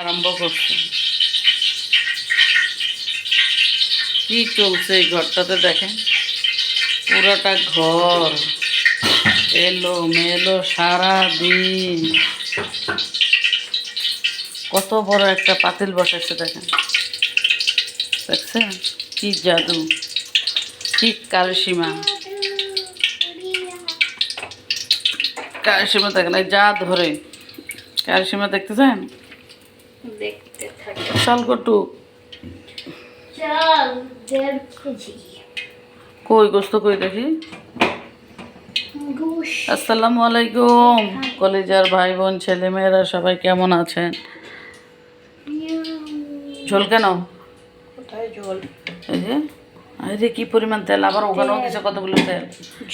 আরম্ভ করছে। কি চলছে এই ঘরটাতে দেখেন? পুরোটা ঘর। এলো মেলো সারা দিন কত বড় একটা পাতিল বসাইছে দেখেন। দেখছেন? কি জাদু। ঠিক কালসীমা। কালসীমা দেখেন, এই যা ধরে। কালসীমা দেখতেছেন দেখতে থাকি। কটু চল দেড় কেজি কই গোস্ত কই দেখি? আসসালামু আলাইকুম। কলেজার ভাই বোন ছেলে মেয়েরা সবাই কেমন আছেন? ঝোল কেন? কোথায় জল এই যে আরে কি পরিমাণ তেল আবার ওখানেও দিছে কতগুলো তেল?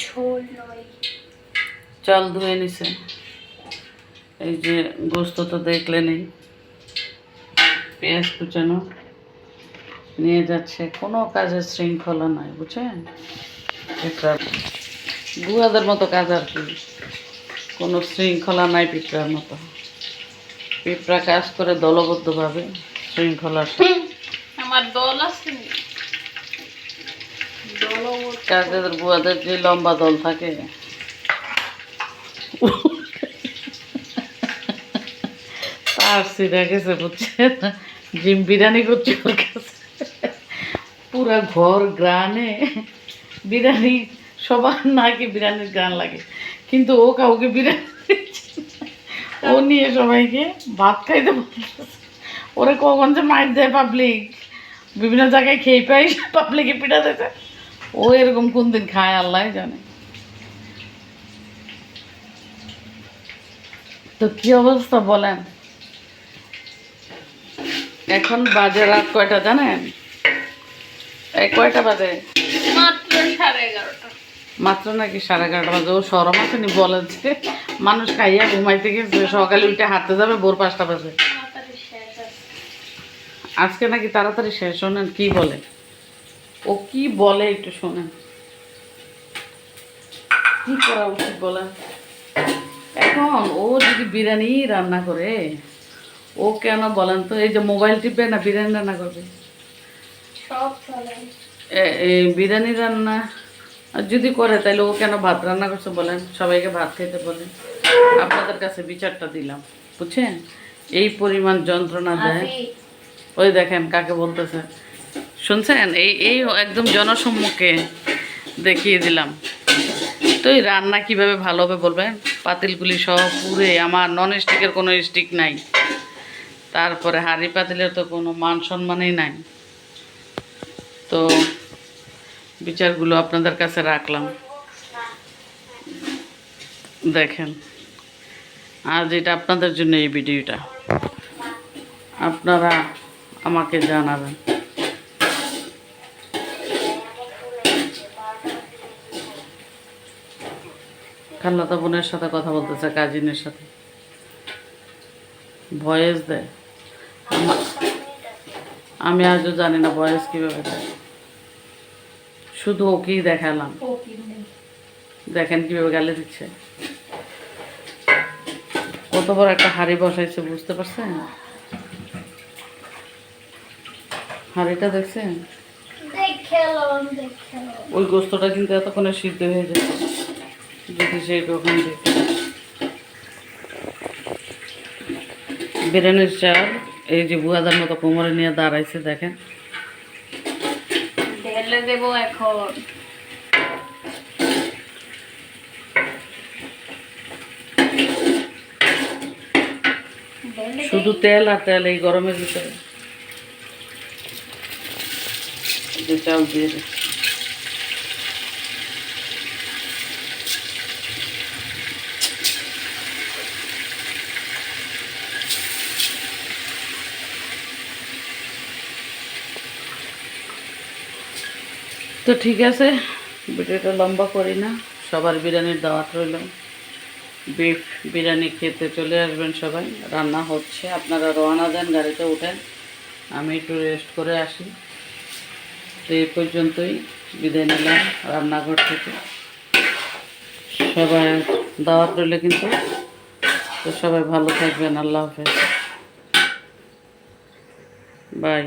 ঝোল চাল ধুয়ে নিছে। এই যে গোস্ত তো দেখলে নেই পেঁয়াজ কুচানো নিয়ে যাচ্ছে। কোনো কাজের শৃঙ্খলা নাই বুঝছেন? পিঁপড়া গুয়াদের মতো কাজ আর কি? কোনো শৃঙ্খলা নাই পিঁপড়ার মতো। পিঁপড়া কাজ করে দলবদ্ধভাবে শৃঙ্খলার আমার দল আছে দল কাজের বুয়াদের যে লম্বা দল থাকে। তার সিরা গেছে বুঝছে জিম বিরিয়ানি করছে ওর কাছে। পুরা ঘর গ্রানে বিরিয়ানি, সবার নাকি বিরিয়ানির গ্রান লাগে। কিন্তু ও কাউকে বিরিয়ানি ও নিয়ে সবাইকে ভাত খাইতে। ওরে কখন যে মাইর দেয় পাবলিক বিভিন্ন জায়গায় খেয়ে পাই পাবলিকে পিঠা দিতে ও এরকম কোন দিন খায়, আল্লাহ জানে। তো কি অবস্থা বলেন? এখন বাজে রাত কয়টা জানেন? এই কয়টা বাজে? মাত্র সাড়ে এগারোটা। মাত্র নাকি সাড়ে এগারোটা বাজে? ও সরম আসেনি বলে যে মানুষ খাইয়া ঘুমাইতে গেছে সকালে উঠে হাঁটতে যাবে ভোর পাঁচটা বাজে। আছে। আজকে নাকি তাড়াতাড়ি শেষ শোনেন কি বলে? ও কি বলে একটু শোনেন। কি করা উচিত বলেন? এখন ও যদি বিরিয়ানি রান্না করে ও কেন বলেন তো এই যে মোবাইল টিপে না বিরিয়ানি রান্না করবে? সব এই বিরিয়ানি রান্না যদি করে তাহলে ও কেন ভাত রান্না করছে বলেন? সবাইকে ভাত খেতে বলেন আপনাদের কাছে বিচারটা দিলাম বুঝছেন? এই পরিমাণ যন্ত্রণা দেয়। ওই দেখেন কাকে বলতেছে। শুনছেন? এই এই একদম জনসম্মুখে দেখিয়ে দিলাম। তো এই রান্না কীভাবে ভালো হবে বলবেন? পাতিলগুলি সব পুরে আমার নন স্টিকের কোনো স্টিক নাই। তারপরে হাঁড়ি পাতিলের তো কোনো মান সম্মানই নাই। তো বিচারগুলো আপনাদের কাছে রাখলাম। দেখেন, আজ এটা আপনাদের জন্য এই ভিডিওটা। আপনারা আমাকে জানাবেন। খাল্লাতা বোনের সাথে কথা বলতেছে, কাজিনের সাথে। ভয়েস দেয়। আমি আজও জানি না ভয়েস কীভাবে দেয়। শুধু ওকেই দেখালাম। দেখেন কীভাবে গালে দিচ্ছে। কত বড় একটা হাড়ি বসাইছে, বুঝতে পারছেন? হাড়িটা দেখছেন? ওই গোস্তটা কিন্তু এতক্ষণে সিদ্ধ হয়ে যেত। যদি সেই কখন দেখে। বিরিয়ানির চাল এই যে বুয়াদার মতো কোমরে নিয়ে দাঁড়াইছে দেখেন। ঢেলে দেবো এখন। শুধু তেল আর তেল এই গরমের ভিতরে। চাল দিয়ে তো ঠিক আছে, ভিডিওটা লম্বা করি না, সবার বিরিয়ানির দাওয়াত রইল। বিফ বিরিয়ানি খেতে চলে আসবেন সবাই, রান্না হচ্ছে, আপনারা রওনা দেন, গাড়িতে ওঠেন আমি একটু রেস্ট করে আসি। তো এই পর্যন্তই, বিদায় নিলাম রান্নাঘর থেকে। সবাই দাওয়াত রইলে কিন্তু, তো সবাই ভালো থাকবেন, আল্লাহ হাফেজ। বাই।